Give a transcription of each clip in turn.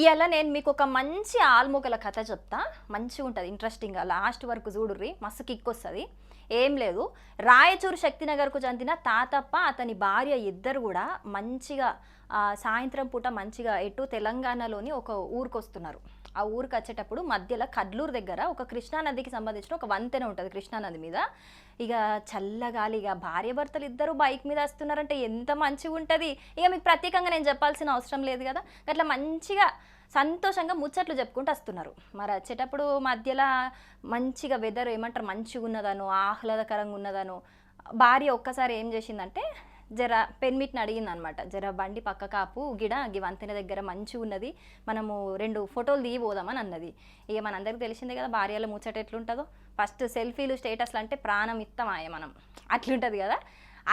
ఇవాళ నేను మీకు ఒక మంచి ఆల్మూకల కథ చెప్తా. మంచిగా ఉంటుంది ఇంట్రెస్టింగ్గా లాస్ట్ వరకు చూడుర్రి మస్తు కిక్ వస్తుంది. ఏం లేదు. రాయచూరు శక్తినగర్కు చెందిన తాతప్ప అతని భార్య ఇద్దరు కూడా మంచిగా సాయంత్రం పూట మంచిగా ఎటు తెలంగాణలోని ఒక ఊరికి వస్తున్నారు ఆ ఊరికి వచ్చేటప్పుడు మధ్యలో కడ్లూరు దగ్గర ఒక కృష్ణానదికి సంబంధించిన ఒక వంతెన ఉంటుంది కృష్ణానది మీద. ఇక చల్లగాలి ఇక భార్య భర్తలు ఇద్దరు బైక్ మీద వస్తున్నారంటే ఎంత మంచిగా ఉంటుంది. ఇక మీకు ప్రత్యేకంగా నేను చెప్పాల్సిన అవసరం లేదు కదా. అట్లా మంచిగా సంతోషంగా ముచ్చట్లు చెప్పుకుంటూ వస్తున్నారు. మరి వచ్చేటప్పుడు మధ్యలో మంచిగా వెదర్ ఏమంటారు? మంచిగా ఉన్నదనో ఆహ్లాదకరంగా ఉన్నదనో భార్య ఒక్కసారి ఏం చేసిందంటే జర పెన్మిట్ని అడిగింది అనమాట జర బండి పక్క కాపు గిడ గి వంతెన దగ్గర మంచి ఉన్నది మనము రెండు ఫోటోలు దిగి పోదామని అన్నది. ఇక మనందరికీ తెలిసిందే కదా భార్యల ముచ్చట ఎట్లుంటుందో. ఫస్ట్ సెల్ఫీలు స్టేటస్లు అంటే ప్రాణం ఇత్తమాయ మనం. అట్లుంటుంది కదా.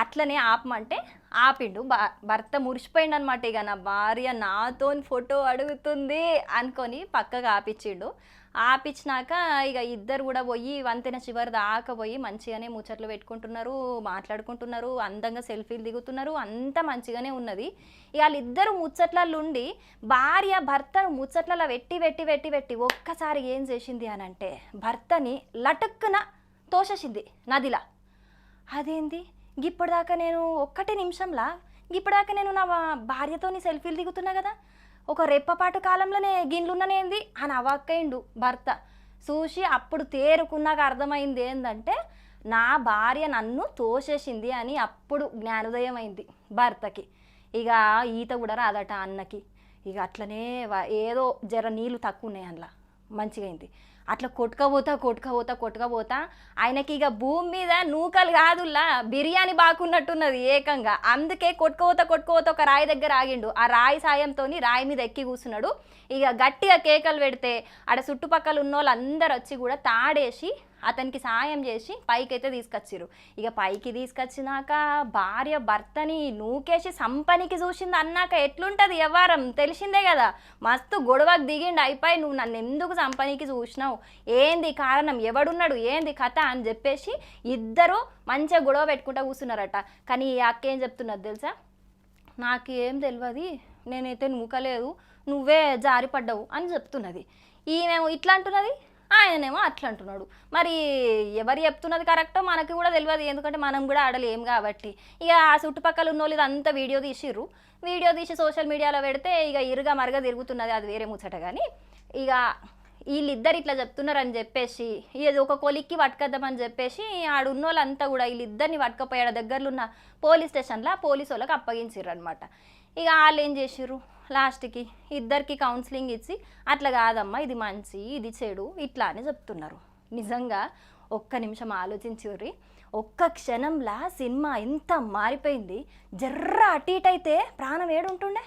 అట్లనే ఆపమంటే ఆపిండు. భర్త మురిసిపోయిండు అనమాట ఇక నా భార్య నాతో ఫోటో అడుగుతుంది అనుకొని పక్కగా ఆపిచ్చిండు ఆపిచ్చినాక ఇక ఇద్దరు కూడా పోయి వంతెన చివరి దాకా పోయి మంచిగానే ముచ్చట్లు పెట్టుకుంటున్నారు మాట్లాడుకుంటున్నారు అందంగా సెల్ఫీలు దిగుతున్నారు అంత మంచిగానే ఉన్నది. ఇక వాళ్ళిద్దరు ముచ్చట్లలో ఉండి భార్య భర్తను ముచ్చట్లలో పెట్టి పెట్టి పెట్టి పెట్టి ఒక్కసారి ఏం చేసింది అని అంటే భర్తని లటుక్కున తోసేసింది నదిలా. అదేంది? ఇప్పటిదాకా నేను ఒక్కటి నిమిషంలా ఇప్పటిదాకా నేను నా భార్యతోని సెల్ఫీలు దిగుతున్నా కదా ఒక రెప్పపాటు కాలంలోనే గిన్నెలున్ననేంది అని అవాక్కయిండు భర్త. చూసి అప్పుడు తేరుకున్నాక అర్థమైంది ఏంటంటే నా భార్య నన్ను తోసేసింది అని అప్పుడు జ్ఞానోదయం అయింది భర్తకి. ఇక ఈత కూడా రాదట అన్నకి. ఇక అట్లనే ఏదో జర నీళ్ళు తక్కువ ఉన్నాయి అందులో. మంచిగా అయింది అట్లా కొట్టుకపోతా కొట్టుకపోతా కొట్టుకపోతా ఆయనకి ఇక భూమి మీద నూకలు కాదుల్లా బిర్యానీ బాగున్నట్టున్నది ఏకంగా. అందుకే కొట్టుకోతా కొట్టుకోతా ఒక రాయి దగ్గర ఆగిండు. ఆ రాయి సాయంతో రాయి మీద ఎక్కి కూర్చున్నాడు ఇక గట్టిగా కేకలు పెడితే ఆడ చుట్టుపక్కల ఉన్న వాళ్ళందరూ అందరు వచ్చి కూడా తాడేసి అతనికి సాయం చేసి పైకి అయితే తీసుకొచ్చిర్రు. ఇక పైకి తీసుకొచ్చినాక భార్య భర్తని నూకేసి సంపనికి చూసింది అన్నాక ఎట్లుంటుంది వ్యవహారం? తెలిసిందే కదా. మస్తు గొడవకు దిగిండు. అయిపోయి నువ్వు నన్ను ఎందుకు సంపనికి చూసినావు? ఏంది కారణం? ఎవడున్నాడు? ఏంది కథ? అని చెప్పేసి ఇద్దరు మంచిగా గొడవ పెట్టుకుంటా కూర్చున్నారట. కానీ ఈ అక్క ఏం చెప్తున్నది తెలుసా? నాకు ఏం తెలియదు నేనైతే నూకలేదు. నువ్వే జారిపడ్డావు అని చెప్తున్నది. ఈమె ఇట్లా అంటున్నది? ఆయననేమో అట్లా అంటున్నాడు. మరి ఎవరు చెప్తున్నది కరెక్టో మనకి కూడా తెలియదు. ఎందుకంటే మనం కూడా ఆడలేం కాబట్టి. ఇక ఆ చుట్టుపక్కల ఉన్న వాళ్ళు ఇదంతా వీడియో తీసిర్రు. వీడియో తీసి సోషల్ మీడియాలో పెడితే ఇక ఇరుగా మరగ తిరుగుతున్నది అది వేరే ముచ్చట కానీ. ఇక వీళ్ళిద్దరు ఇట్లా చెప్తున్నారని చెప్పేసి ఏదో ఒక కొలిక్కి పట్టుకొద్దామని చెప్పేసి ఆడున్న వాళ్ళంతా కూడా వీళ్ళిద్దరిని పట్టుకపోయాడు. దగ్గరలో ఉన్న పోలీస్ స్టేషన్లో పోలీసు వాళ్ళకి అప్పగించారు అనమాట ఇక వాళ్ళు ఏం చేసిర్రు? లాస్ట్కి ఇద్దరికి కౌన్సిలింగ్ ఇచ్చి అట్లా కాదమ్మా ఇది మంచి ఇది చెడు ఇట్లా అని చెప్తున్నారు. నిజంగా ఒక్క నిమిషం ఆలోచించుర్రి. ఒక్క క్షణంలా సినిమా ఎంత మారిపోయింది. జర్ర అటు ఇటు అయితే ప్రాణం ఏడుంటుండే.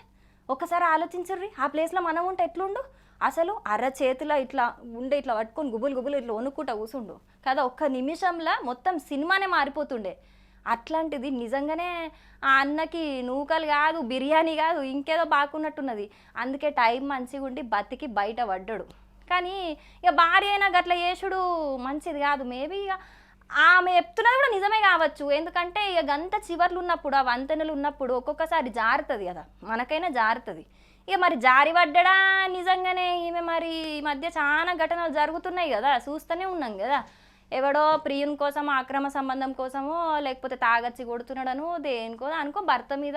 ఒక్కసారి ఆలోచించుర్రి. ఆ ప్లేస్లో మనం ఉంటే ఎట్లుండు? అసలు అర చేతిలో ఇట్లా ఉండే ఇట్లా పట్టుకొని గుబులు గుబులు ఇట్లా వణుకుంటా కూసుండు. కదా ఒక్క నిమిషంలో మొత్తం సినిమానే మారిపోతుండే. అట్లాంటిది నిజంగానే ఆ అన్నకి నూకలు కాదు బిర్యానీ కాదు ఇంకేదో బాగున్నట్టున్నది అందుకే టైం మంచిగా ఉండి బతికి బయట పడ్డాడు. కానీ ఇక భార్య అయినా గట్ల చేసుడు మంచిది కాదు. మేబీ ఇక ఆమె చెప్తున్నది కూడా నిజమే కావచ్చు. ఎందుకంటే ఇక గంత చివర్లు ఉన్నప్పుడు ఆ వంతెనలు ఉన్నప్పుడు ఒక్కొక్కసారి జారుతుంది కదా. మనకైనా జారుతుంది. ఇక మరి జారి పడ్డా నిజంగానే ఈమె మరి ఈ మధ్య చాలా ఘటనలు జరుగుతున్నాయి కదా. చూస్తూనే ఉన్నాం కదా. ఎవడో ప్రియుని కోసం అక్రమ సంబంధం కోసమో లేకపోతే తాగచ్చి కొడుతున్నాడను దేనికో అనుకో భర్త మీద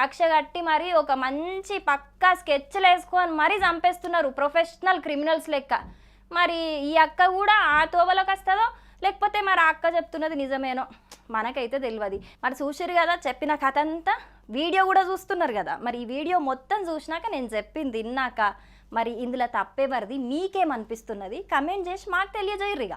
కక్ష కట్టి మరి ఒక మంచి పక్కా స్కెచ్లు వేసుకొని మరీ చంపేస్తున్నారు ప్రొఫెషనల్ క్రిమినల్స్ లెక్క. మరి ఈ అక్క కూడా ఆ తోవలోకి వస్తుందో లేకపోతే మరి అక్క చెప్తున్నది నిజమేనో? మనకైతే తెలియదు మరి చూసారు కదా చెప్పిన కథ అంతా వీడియో కూడా చూస్తున్నారు కదా. మరి ఈ వీడియో మొత్తం చూసినాక నేను చెప్పింది విన్నాక మరి ఇందులో తప్పేవరిది? మీకేమనిపిస్తున్నది? కమెంట్ చేసి మాకు తెలియజేయరు ఇక